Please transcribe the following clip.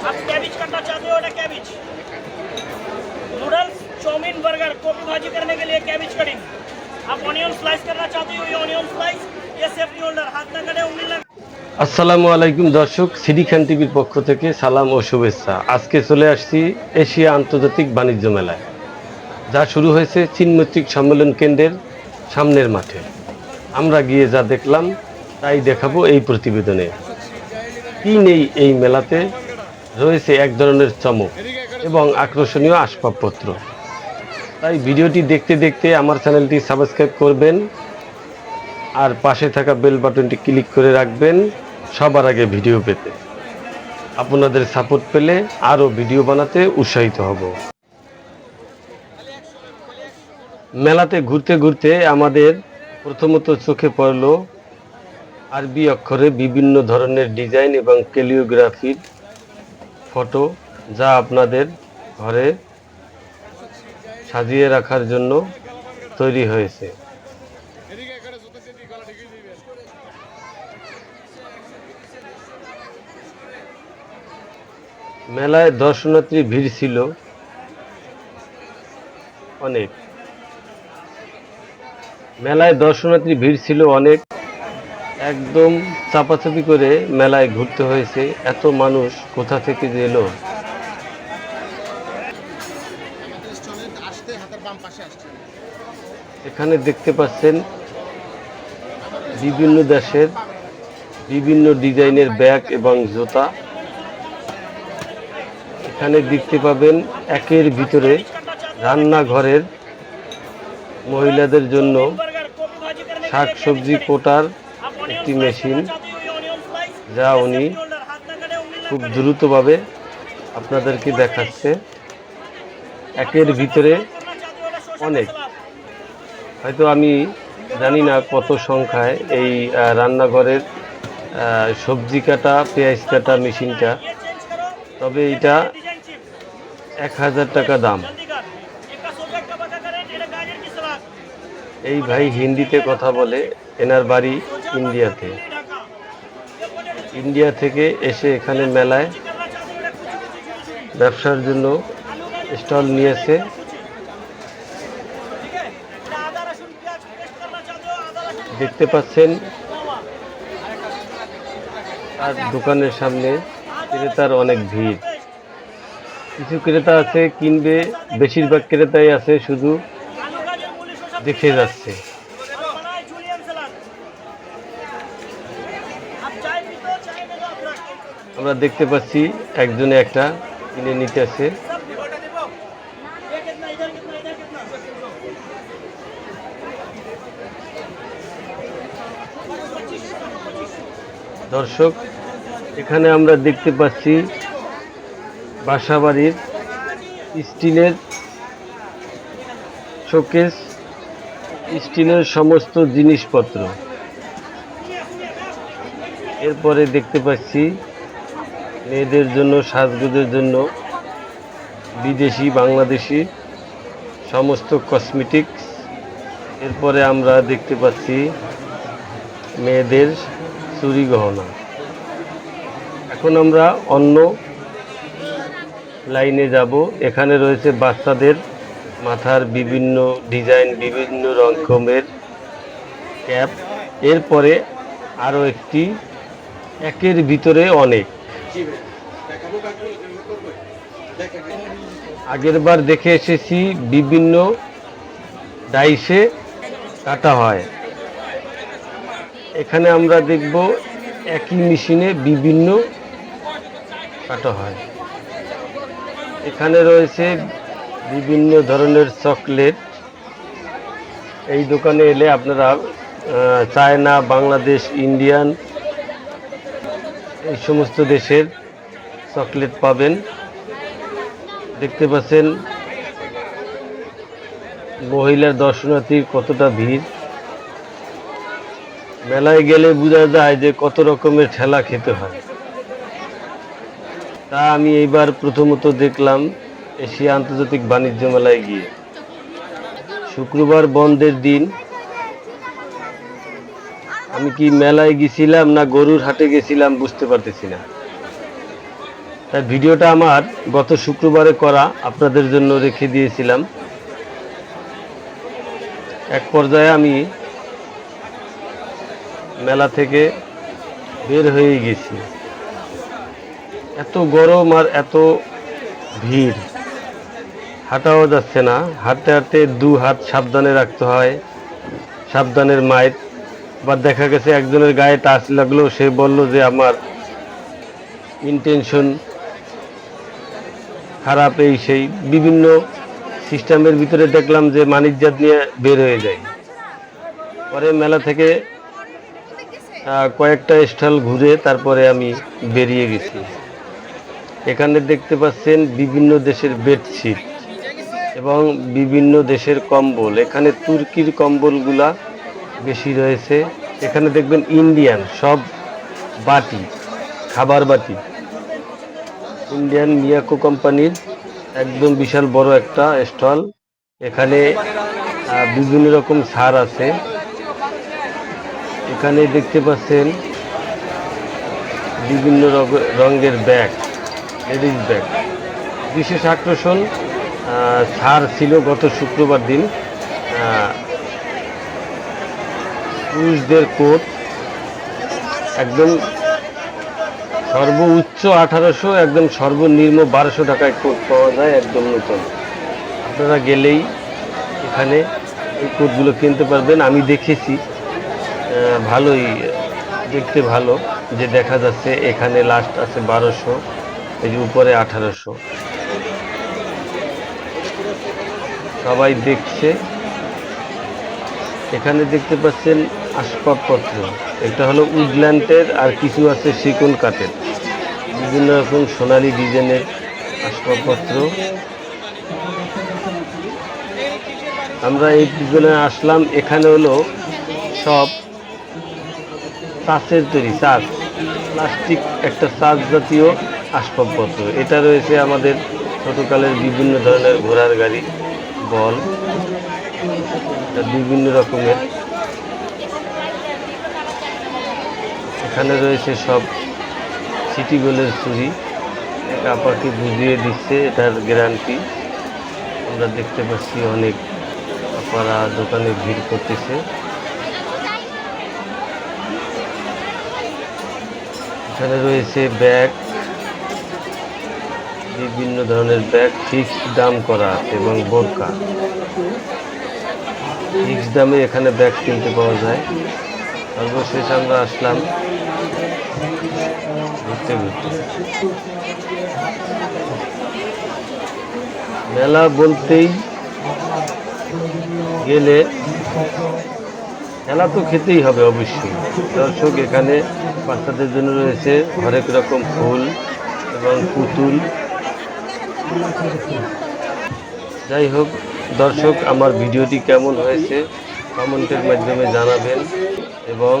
आप कैबिज करना चाहते हो ना कैबिज नूडल्स चाउमीन बर्गर गोभी भाजी करने के लिए कैबिज कटिंग आप ऑनियन स्लाइस करना चाहते हो ये ऑनियन स्लाइस ये सेफ्टी होल्डर हाथ ना कटे उंगली लगा আসসালামু আলাইকুম দর্শক সিডি খান টিভির পক্ষ থেকে সালাম ও শুভেচ্ছা আজকে চলে আসছি এশিয়া আন্তর্জাতিক বাণিজ্য মেলায় যা শুরু হয়েছে চীনমৈত্রিক সম্মেলন কেন্দ্রের সামনের মাঠে আমরা গিয়ে যা দেখলাম তাই দেখাবো এই প্রতিবেদনে কি নেই এই মেলাতে রয়েছে এক ধরনের চমক এবং আকর্ষণীয় আসবাবপত্র। তাই ভিডিওটি দেখতে দেখতে আমার চ্যানেলটি সাবস্ক্রাইব করবেন, আর পাশে থাকা বেল বাটনটি ক্লিক করে রাখবেন সবার আগে ভিডিও পেতে। আপনাদের সাপোর্ট পেলে আরও ভিডিও বানাতে উৎসাহিত হব। মেলাতে ঘুরতে ঘুরতে আমাদের প্রথমত চোখে পড়ল আরবি অক্ষরে বিভিন্ন ধরনের ডিজাইন এবং ক্যালিওগ্রাফির ফটো যা আপনাদের ঘরে সাজিয়ে রাখার জন্য তৈরি হয়েছে। মেলায় দর্শনার্থী ভিড় ছিল অনেক। মেলায় দর্শনার্থী ভিড় ছিল অনেক। একদম চাপাচাপি করে মেলায় ঘুরতে হয়েছে। এত মানুষ কোথা থেকে যে এলো? এখানে দেখতে পাচ্ছেন বিভিন্ন দেশের বিভিন্ন ডিজাইনের ব্যাগ এবং জোতা। এখানে দেখতে পাবেন একের ভিতরে রান্নাঘরের মহিলাদের জন্য শাক সবজি কোটার একটি মেশিন যা উনি খুব দ্রুতভাবে আপনাদেরকে দেখাচ্ছে একের ভিতরে অনেক হয়তো আমি জানি না কত সংখ্যায় এই রান্নাঘরের সবজি কাটা পেঁয়াজ কাটা মেশিনটা তবে এটা এক হাজার টাকা দাম এই ভাই হিন্দিতে কথা বলে, এনার বাড়ি ইন্ডিয়াতে। ইন্ডিয়া থেকে এসে এখানে মেলায় ব্যবসার জন্য স্টল নিয়েছে। দেখতে পাচ্ছেন আর দোকানের সামনে ক্রেতার অনেক ভিড়। কিছু ক্রেতা আছে, কিনবে, বেশিরভাগ ক্রেতাই আছে শুধু দেখে যাচ্ছে। আমরা দেখতে পাচ্ছি, একজনে একটা কিনে নিতে আসে। দর্শক, এখানে আমরা দেখতে পাচ্ছি বাসাবাড়ির স্টিলের শোকেস। স্টিলের সমস্ত জিনিসপত্র। এরপরে দেখতে পাচ্ছি, মেয়েদের জন্য, সাজগোজের জন্য, বিদেশি, বাংলাদেশি, সমস্ত কসমেটিক্স এরপরে আমরা দেখতে পাচ্ছি, মেয়েদের চুরি গহনা। এখন আমরা অন্য লাইনে যাব। এখানে রয়েছে বাচ্চাদের মাথার বিভিন্ন ডিজাইন, বিভিন্ন রকমের ক্যাপ। এরপরে আরও একটি একের ভিতরে অনেক। আগেরবার দেখে এসেছি, বিভিন্ন ডাইসে কাটা হয়। এখানে আমরা দেখব একই মেশিনে বিভিন্ন কাটা হয়। এখানে রয়েছে বিভিন্ন ধরনের চকলেট। এই দোকানে এলে আপনারা চায়না, বাংলাদেশ, ইন্ডিয়ান, এই সমস্ত দেশের চকলেট পাবেন। দেখতে পাচ্ছেন, মহিলার দর্শনার্থীর কতটা ভিড়। মেলায় গেলে বোঝা যায় যে কত রকমের ঠেলা খেতে হয়। তা আমি এইবার প্রথমত দেখলাম। এশিয়া আন্তর্জাতিক বাণিজ্য মেলায় গিয়ে। শুক্রবার বন্ধের দিন। আমি কি মেলায় গেছিলাম না গরুর হাটে গেছিলাম বুঝতে পারতেছি না। তাই ভিডিওটা আমার গত শুক্রবারে করা আপনাদের জন্য রেখে দিয়েছিলাম। এক পর্যায়ে আমি মেলা থেকে বের হয়ে গেছি। এত গরম আর এত ভিড়। হাঁটাও যাচ্ছে না। হাঁটতে হাঁটতে দু হাত সাবধানে রাখতে হয়। সাবধানের মাইর। বা দেখা গেছে একজনের গায়ে টাচ লাগল, সে বলল যে আমার ইন্টেনশন খারাপ এই সেই। বিভিন্ন সিস্টেমের ভিতরে দেখলাম যে মানিজ্জাত নিয়ে বের হয়ে যায়। পরে মেলা থেকে কয়েকটা স্টল ঘুরে তারপরে আমি বেরিয়ে গেছি। এখানে দেখতে পাচ্ছেন বিভিন্ন দেশের বেডশিট এবং বিভিন্ন দেশের কম্বল। এখানে তুর্কির কম্বলগুলা বেশি রয়েছে। এখানে দেখবেন ইন্ডিয়ান, সব বাটি, খাবার বাটি। ইন্ডিয়ান মিয়াকো কোম্পানির একদম বিশাল বড় একটা স্টল। এখানে বিভিন্ন রকম সার আছে। এখানে দেখতে পাচ্ছেন বিভিন্ন রঙের ব্যাগ, লেডিস ব্যাগ। বিশেষ আকর্ষণ ছাড় ছিল গত শুক্রবার দিন। পুরুষদের কোট, একদম সর্বোচ্চ আঠারোশো, একদম সর্বনিম্ন বারোশো টাকায় কোট পাওয়া যায়, একদম নতুন। আপনারা গেলেই এখানে এই কোটগুলো কিনতে পারবেন। আমি দেখেছি ভালোই, দেখতে ভালো যে দেখা যাচ্ছে, এখানে লাস্ট আছে বারোশো, এই যে উপরে আঠারোশো। সবাই দেখছে। এখানে দেখতে পাচ্ছেন আসবাবপত্র। এটা হলো উডল্যান্ডের আর কিছু আছে শিকুন কাঠের বিভিন্ন রকম সোনালি ডিজাইনের আসবাবপত্র। আমরা এই পিছনে আসলাম। এখানে হলো সব চাষের তৈরি চাষ। প্লাস্টিক একটা চাষ জাতীয় আসবাবপত্র। এটা রয়েছে আমাদের ছোটকালের বিভিন্ন ধরনের ঘোড়ার গাড়ি। বল বিভিন্ন রকমের। এখানে রয়েছে সব সিটি গোলের চুরি। আপাকে বুঝিয়ে দিচ্ছে, এটার গ্যারান্টি আমরা দেখতে পাচ্ছি অনেক আপারা দোকানে ভিড় করতেছে। এখানে রয়েছে ব্যাগ। বিভিন্ন ধরনের ব্যাগ ফিক্সড দাম করা আছে এবং বোরকা। ফিক্সড দামে এখানে ব্যাগ কিনতে পাওয়া যায়। সর্বশেষ আমরা আসলাম। ঘুরতে ঘুরতে। মেলা বলতেই গেলে খেলা তো খেতেই হবে অবশ্যই। দর্শক এখানে বাচ্চাদের জন্য রয়েছে হরেক রকম ফুল এবং পুতুল। যাই হোক দর্শক আমার ভিডিওটি কেমন হয়েছে কমেন্টের মাধ্যমে জানাবেন এবং